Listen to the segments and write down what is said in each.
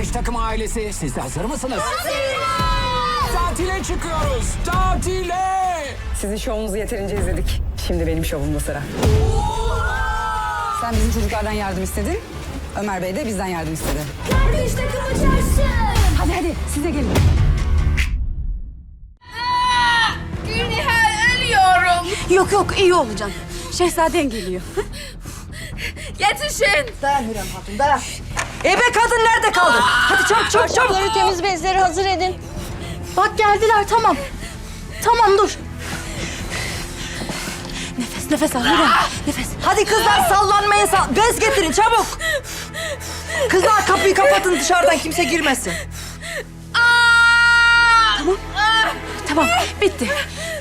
Kardeş takım ailesi siz de hazır mısınız? Tatile çıkıyoruz. Tatile. Sizin şovunuzu yeterince izledik. Şimdi benim şovumda sıra. Sen bizim çocuklardan yardım istedin. Ömer Bey de bizden yardım istedi. Kardeş takımı çarşı. Hadi hadi siz de gelin. Gülnihal ölüyorum. Yok yok iyi olacaksın. Şehzaden geliyor. Yetişin. Dayan Hürrem Hatun dayan. Ebe kadın nerede kaldı? Hadi çabuk çabuk çabuk. Çabukları temiz bezleri hazır edin. Bak geldiler tamam. Tamam dur. Nefes nefes al Hürrem. Nefes. Hadi kızlar sallanmayın. Sal Bez getirin çabuk. Kızlar kapıyı kapatın dışarıdan kimse girmesin. Tamam bitti.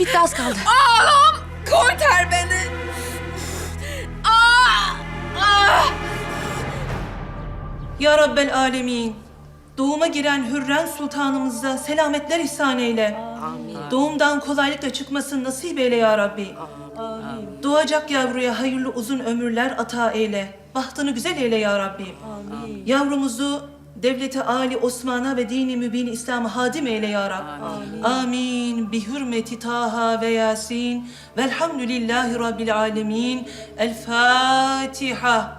Bitti az kaldı. Oğlum kurtar beni. Ya Rabbel Alemin. Doğuma giren Hürrem Sultanımıza selametler ihsan eyle. Doğumdan kolaylıkla çıkmasını nasip eyle ya Rabbi. Doğacak yavruya hayırlı uzun ömürler ata eyle. Bahtını güzel eyle ya Rabbi. Yavrumuzu devleti Ali Osman'a ve dini mübin İslam'a hadim eyle ya Rab. Amin. Bi hürmeti Taha ve Yasin. Velhamdülillahi Rabbil alemin. El Fatiha.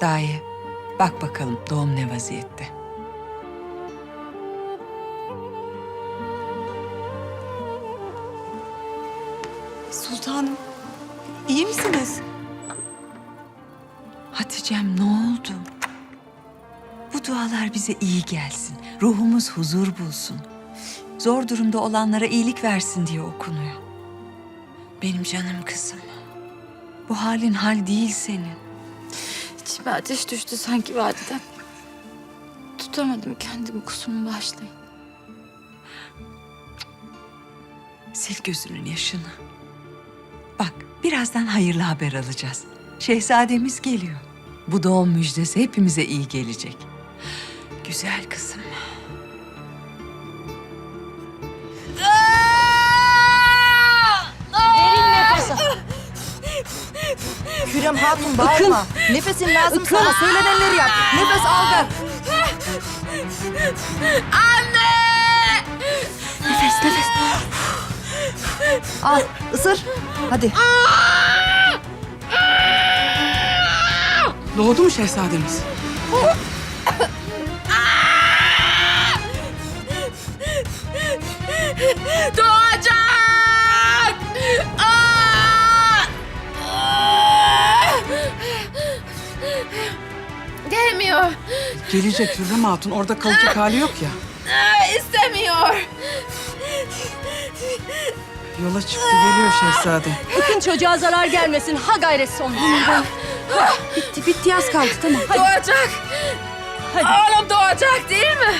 Dahi bak bakalım doğum ne vaziyette. Sultanım iyi misiniz? Hatice'm ne oldu? Bu dualar bize iyi gelsin. Ruhumuz huzur bulsun. Zor durumda olanlara iyilik versin diye okunuyor. Benim canım kızım. Bu halin hal değil senin. İçime ateş düştü sanki vadiden. Tutamadım kendimi kusurumu bağışlayın. Sil gözünün yaşını. Bak birazdan hayırlı haber alacağız. Şehzademiz geliyor. Bu doğum müjdesi hepimize iyi gelecek. Güzel kızım. Derin nefes al. Hürrem Hatun bağırma. Nefesin lazım sana. Söylenenleri yap. Nefes al ver. Nefes nefes. Al ısır. Hadi. Doğdu mu şehzademiz? Doğacak. Gelecek Hürrem Hatun. Orada kalacak hali yok ya. Aa, İstemiyor. Yola çıktı geliyor şehzade. Bakın çocuğa zarar gelmesin. Ha gayret son. bitti bitti az kaldı tamam. Hadi. Doğacak. Hadi. Oğlum doğacak değil mi?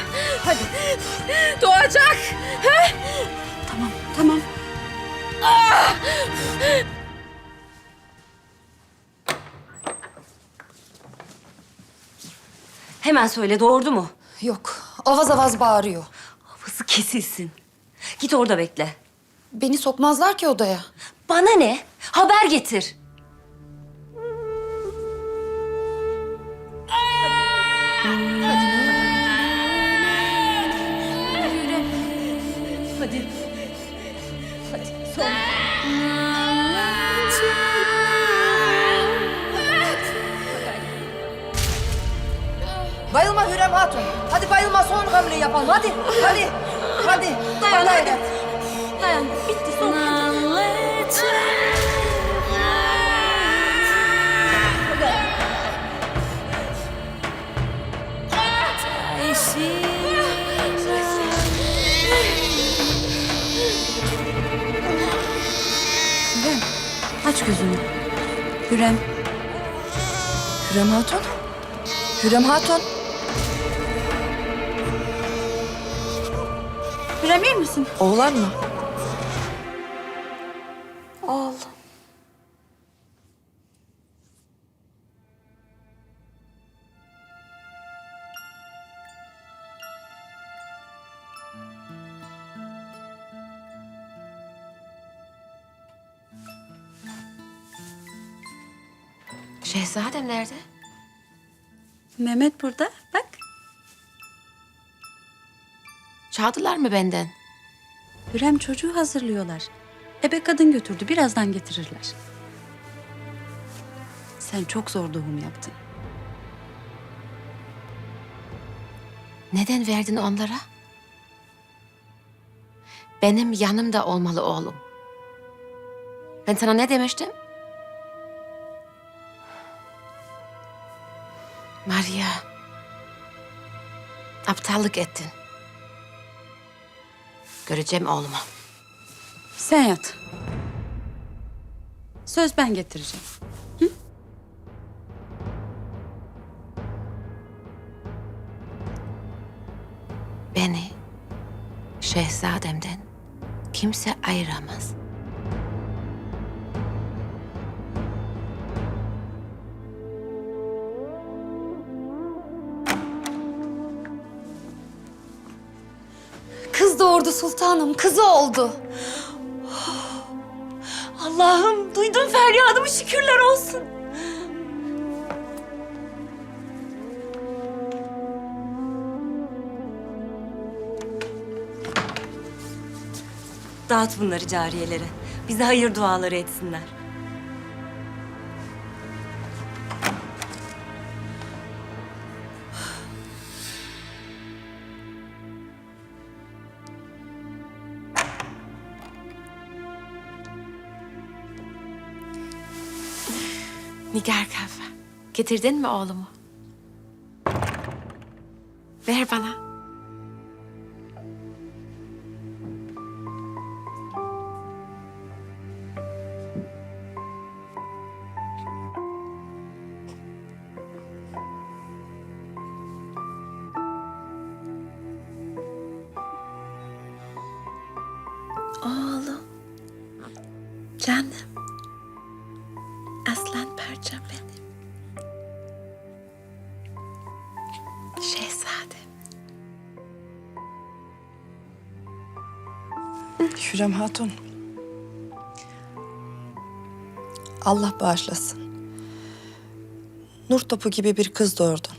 Hadi. Doğacak. He? Tamam tamam. Hemen söyle doğurdu mu? Yok. Avaz avaz bağırıyor. Hafızı kesilsin. Git orada bekle. Beni sokmazlar ki odaya. Bana ne? Haber getir. Hadi. Hadi. Son. Bayılma Hürrem Hatun. Hadi bayılma son hamleyi yapalım. Hadi. Hadi. Hadi. Dayan, Hadi. hadi. Dayan. Bitti son. Hürrem, aç gözünü. Hürrem. Hürrem Hatun. Hürrem Hatun. emin misin? Oğlan mı? Oğlum. Şehzadem nerede? Mehmet burada. Çaldılar mı benden? Hürrem çocuğu hazırlıyorlar. Ebe kadın götürdü. Birazdan getirirler. Sen çok zor doğum yaptın. Neden verdin onlara? Benim yanımda olmalı oğlum. Ben sana ne demiştim? Maria, aptallık ettin. Göreceğim oğlumu. Sen yat. Söz ben getireceğim. Beni şehzademden kimse ayıramaz. Sultanım. Kızı oldu. Allah'ım duydun feryadımı şükürler olsun. Dağıt bunları cariyelere. Bize hayır duaları etsinler. Nigar kafa. Getirdin mi oğlumu? Ver bana. Oğlum. Canım. Parçam benim. Şehzadem. Hürrem Hatun. Allah bağışlasın. Nur topu gibi bir kız doğurdun.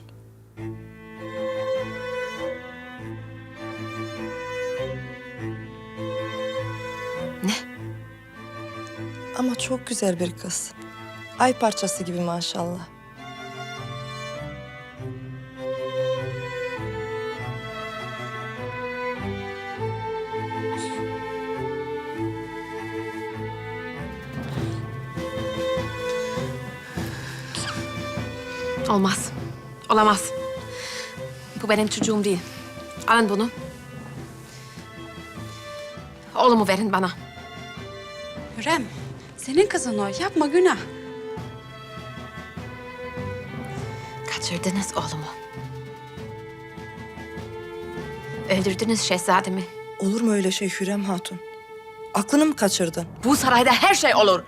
Ne? Ama çok güzel bir kız. Ay parçası gibi maşallah. Olmaz. Olamaz. Bu benim çocuğum değil. Alın bunu. Oğlumu verin bana. Hürrem, senin kızın o. Yapma günah. Kaçırdınız oğlumu. Öldürdünüz şehzademi. Olur mu öyle şey Hürrem Hatun? Aklını mı kaçırdın? Bu sarayda her şey olur.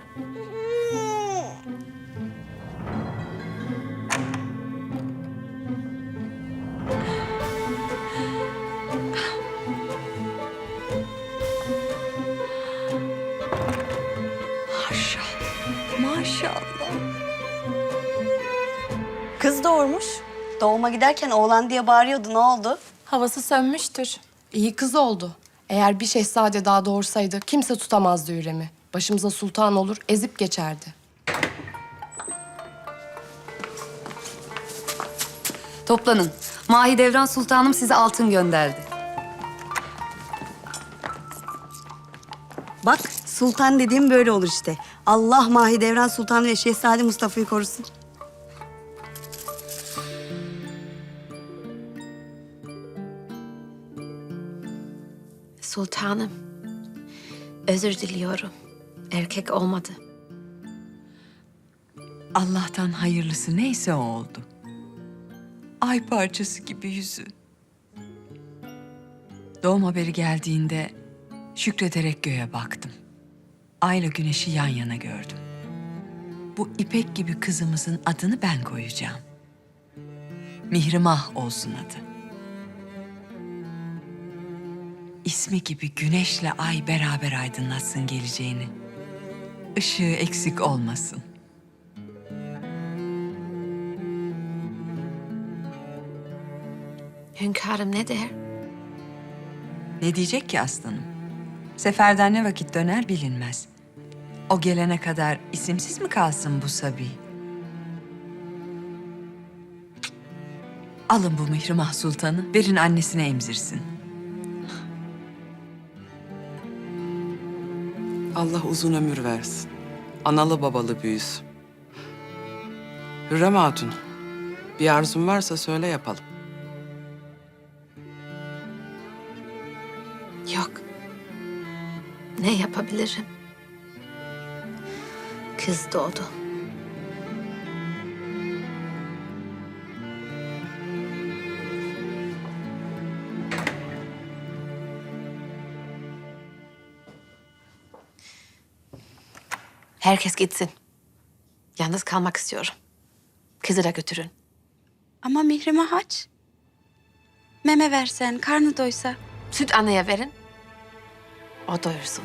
Doğuma giderken oğlan diye bağırıyordu. Ne oldu? Havası sönmüştür. İyi kız oldu. Eğer bir şehzade daha doğursaydı kimse tutamazdı Hürrem'i. Başımıza sultan olur, ezip geçerdi. Toplanın. Mahidevran Sultanım size altın gönderdi. Bak sultan dediğim böyle olur işte. Allah Mahidevran Sultan ve Şehzade Mustafa'yı korusun. Sultanım. Özür diliyorum. Erkek olmadı. Allah'tan hayırlısı neyse o oldu. Ay parçası gibi yüzü. Doğum haberi geldiğinde şükrederek göğe baktım. Ayla güneşi yan yana gördüm. Bu ipek gibi kızımızın adını ben koyacağım. Mihrimah olsun adı. ismi gibi güneşle ay beraber aydınlatsın geleceğini. Işığı eksik olmasın. Hünkârım ne der? Ne diyecek ki aslanım? Seferden ne vakit döner bilinmez. O gelene kadar isimsiz mi kalsın bu Sabi? Alın bu Mihrimah Sultan'ı, verin annesine emzirsin. Allah uzun ömür versin. Analı babalı büyüsün. Hürrem Hatun, bir arzun varsa söyle yapalım. Yok. Ne yapabilirim? Kız doğdu. Herkes gitsin. Yalnız kalmak istiyorum. Kızı da götürün. Ama Mihrimah aç. Meme versen, karnı doysa. Süt anneye verin. O doyursun.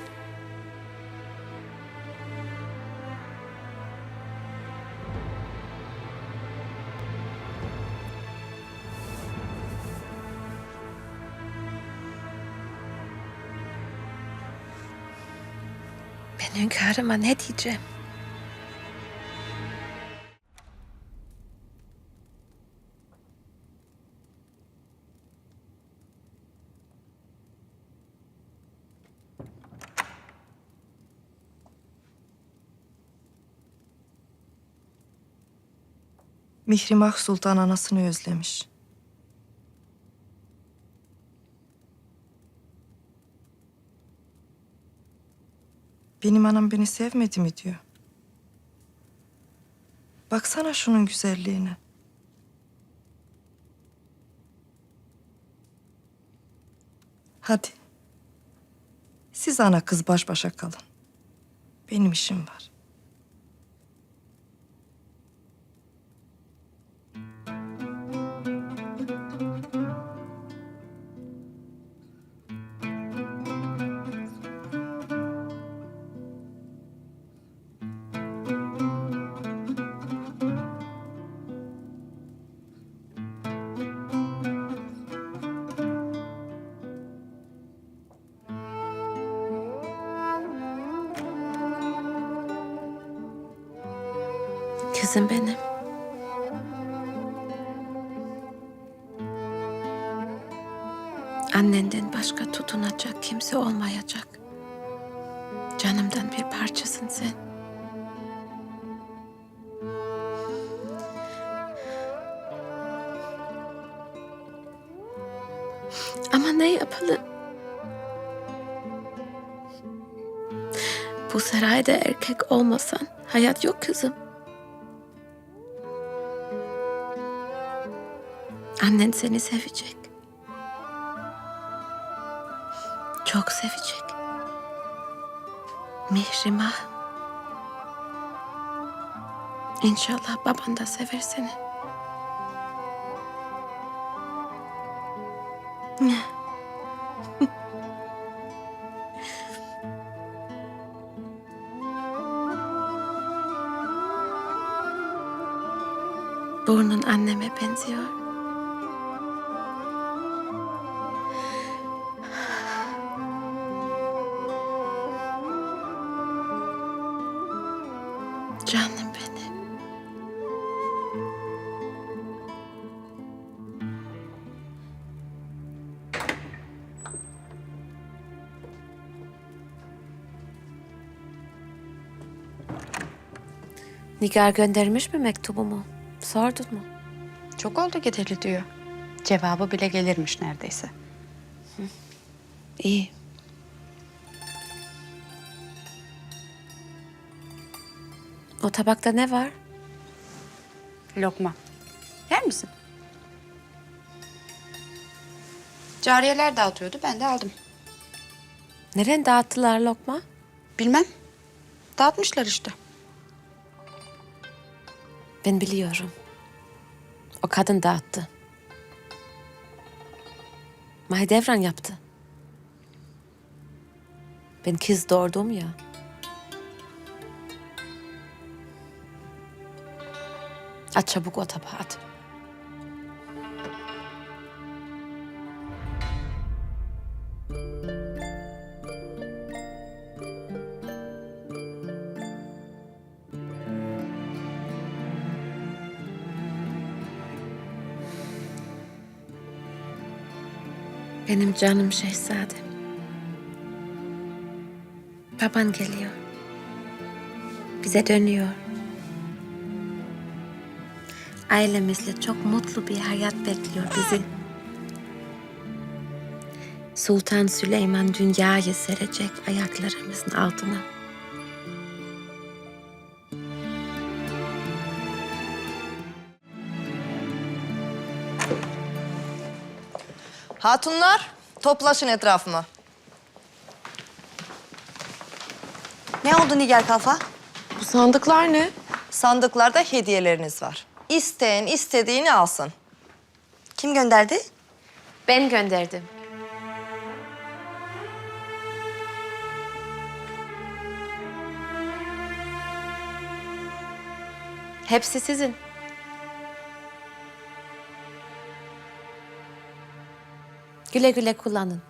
Ben hünkârıma ne diyeceğim? Mihrimah Sultan anasını özlemiş. Benim anam beni sevmedi mi diyor. Baksana şunun güzelliğine. Hadi. Siz ana kız baş başa kalın. Benim işim var. Tutunacak kimse olmayacak. Canımdan bir parçasın sen. Ama ne yapalım? Bu sarayda erkek olmasan hayat yok kızım. Annen seni sevecek. Çok sevecek. Mihrimah. İnşallah baban da sever seni. Burnun anneme benziyor. Nigar göndermiş mi mektubumu? Sordun mu? Çok oldu gideli diyor. Cevabı bile gelirmiş neredeyse. İyi. O tabakta ne var? Lokma. Yer misin? Cariyeler dağıtıyordu, ben de aldım. Neren dağıttılar lokma? Bilmem. Dağıtmışlar işte. Ben biliyorum. O kadın dağıttı. Mahidevran yaptı. Ben kız doğurdum ya. At çabuk o tabağı at. Benim canım şehzadem. Baban geliyor. Bize dönüyor. Ailemizle çok mutlu bir hayat bekliyor bizi. Sultan Süleyman dünyayı serecek ayaklarımızın altına. Hatunlar toplaşın etrafıma. Ne oldu Nigar Kalfa? Bu sandıklar ne? Sandıklarda hediyeleriniz var. İsteyen istediğini alsın. Kim gönderdi? Ben gönderdim. Hepsi sizin. Güle güle kullanın.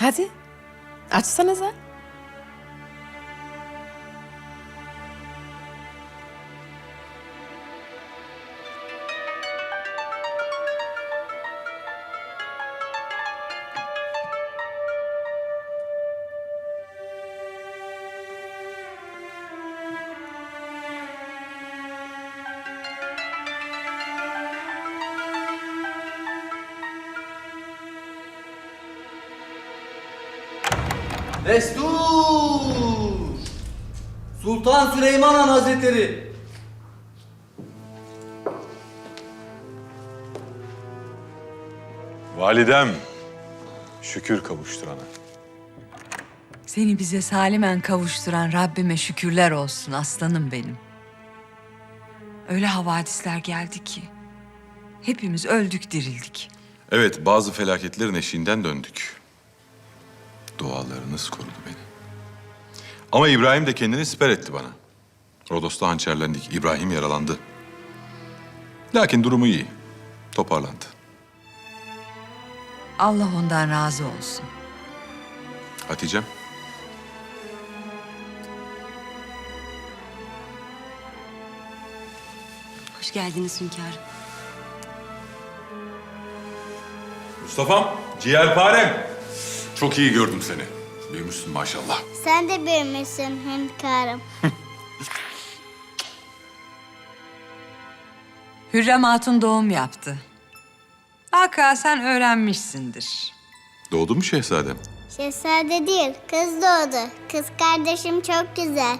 Hadi. Açsanıza. Destur! Sultan Süleyman Han Hazretleri. Validem, şükür kavuşturana. Seni bize salimen kavuşturan Rabbime şükürler olsun aslanım benim. Öyle havadisler geldi ki. Hepimiz öldük dirildik. Evet, bazı felaketlerin eşiğinden döndük. Dualarınız korudu beni. Ama İbrahim de kendini siper etti bana. Rodos'ta hançerlendik. İbrahim yaralandı. Lakin durumu iyi. Toparlandı. Allah ondan razı olsun. Hatice'm, Hoş geldiniz hünkârım. Mustafa'm, ciğerparem. Çok iyi gördüm seni. Büyümüşsün maşallah. Sen de büyümüşsün hünkârım. Hürrem Hatun doğum yaptı. Vaka sen öğrenmişsindir. Doğdu mu şehzadem? Şehzade değil, kız doğdu. Kız kardeşim çok güzel.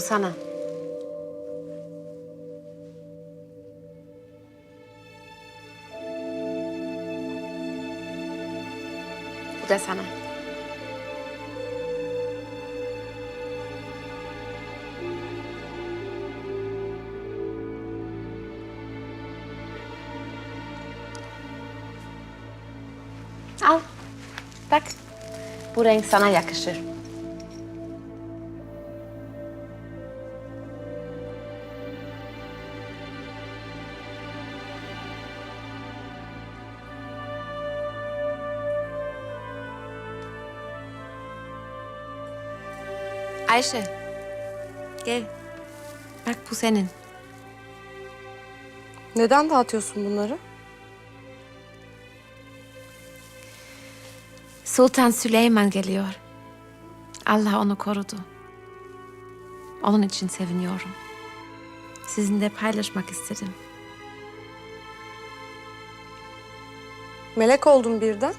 Bu sana. Bu da sana. Al. Bak. Bu renk sana yakışır. Ayşe. Gel. Bak bu senin. Neden dağıtıyorsun bunları? Sultan Süleyman geliyor. Allah onu korudu. Onun için seviniyorum. Sizinle paylaşmak istedim. Melek oldun birden.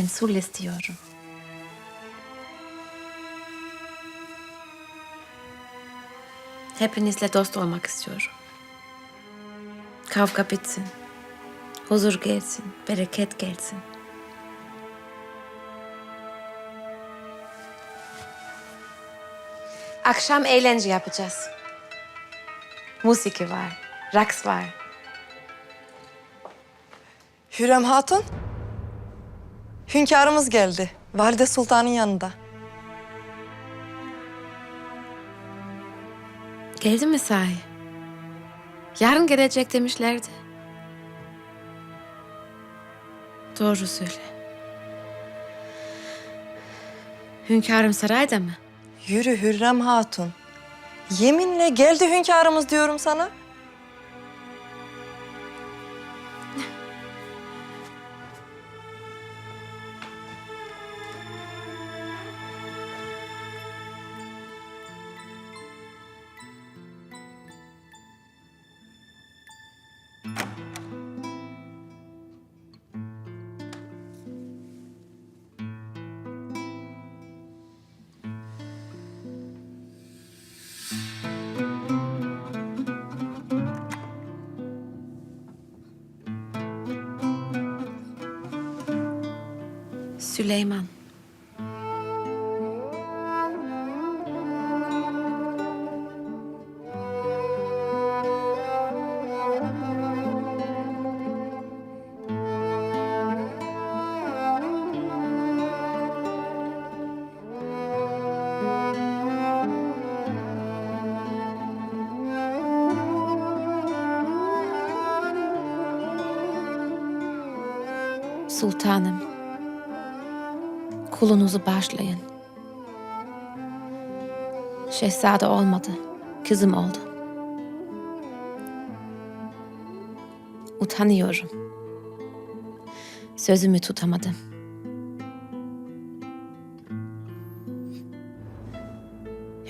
Ben sul istiyorum. Hepinizle dost olmak istiyorum. Kavga bitsin. Huzur gelsin, bereket gelsin. Akşam eğlence yapacağız. Musiki var, raks var. Hürrem Hatun. Hünkârımız geldi. Valide Sultan'ın yanında. Geldi mi sahi? Yarın gelecek demişlerdi. Doğru söyle. Hünkârım sarayda mı? Yürü Hürrem Hatun. Yeminle geldi hünkârımız diyorum sana. Süleyman. Sultanım. Kulunuzu bağışlayın. Şehzade olmadı. Kızım oldu. Utanıyorum. Sözümü tutamadım.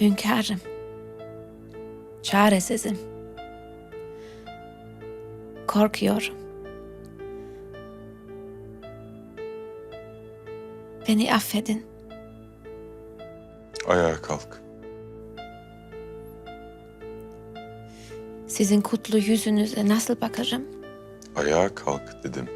Hünkârım. Çaresizim. Korkuyorum. Beni affedin. Ayağa kalk. Sizin kutlu yüzünüze nasıl bakarım? Ayağa kalk dedim.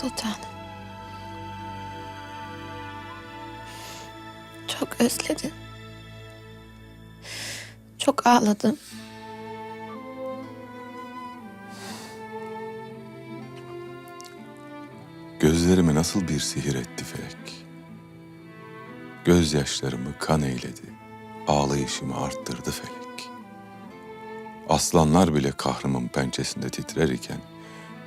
Sultanı. Çok özledim. Çok ağladım. Gözlerime nasıl bir sihir etti felek. Gözyaşlarımı kan eyledi, ağlayışımı arttırdı felek. Aslanlar bile kahrımın pençesinde titrer iken,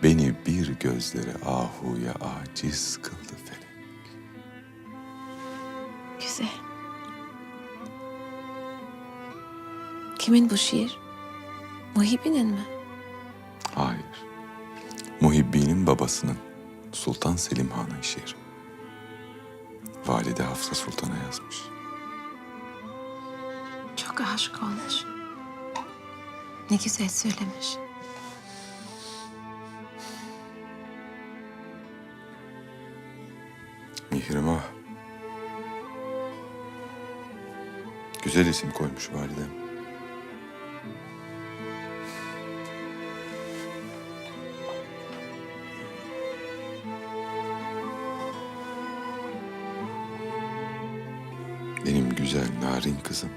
beni bir gözlere ahuya aciz kıldı felek. Güzel. Kimin bu şiir? Muhibi'nin mi? Hayır, Muhibbi'nin babasının Sultan Selim Han'ın şiiri. Valide Hafsa Sultan'a yazmış. Çok aşık olmuş. Ne güzel söylemiş. Güzel isim koymuş validem. Benim güzel narin kızım.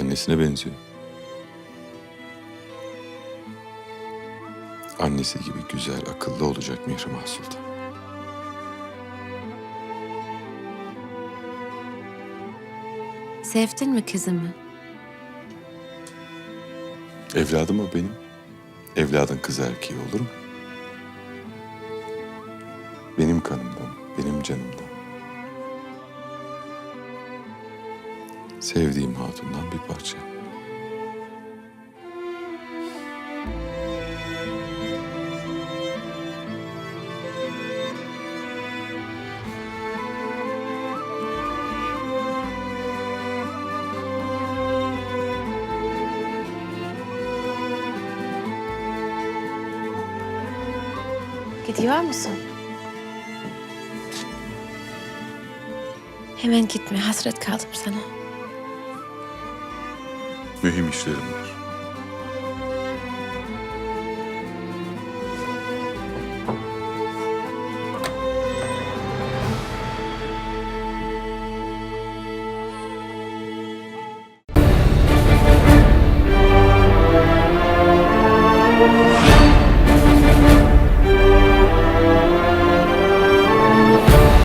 Annesine benziyor. Annesi gibi güzel, akıllı olacak Mihrimah Sultan. Sevdin mi kızımı? Evladım o benim. Evladın kız erkeği olur mu? Benim kanımdan, benim canımdan. Sevdiğim hatundan bir parça. Gidiyor musun? Hemen gitme. Hasret kaldım sana. Mühim işlerim var.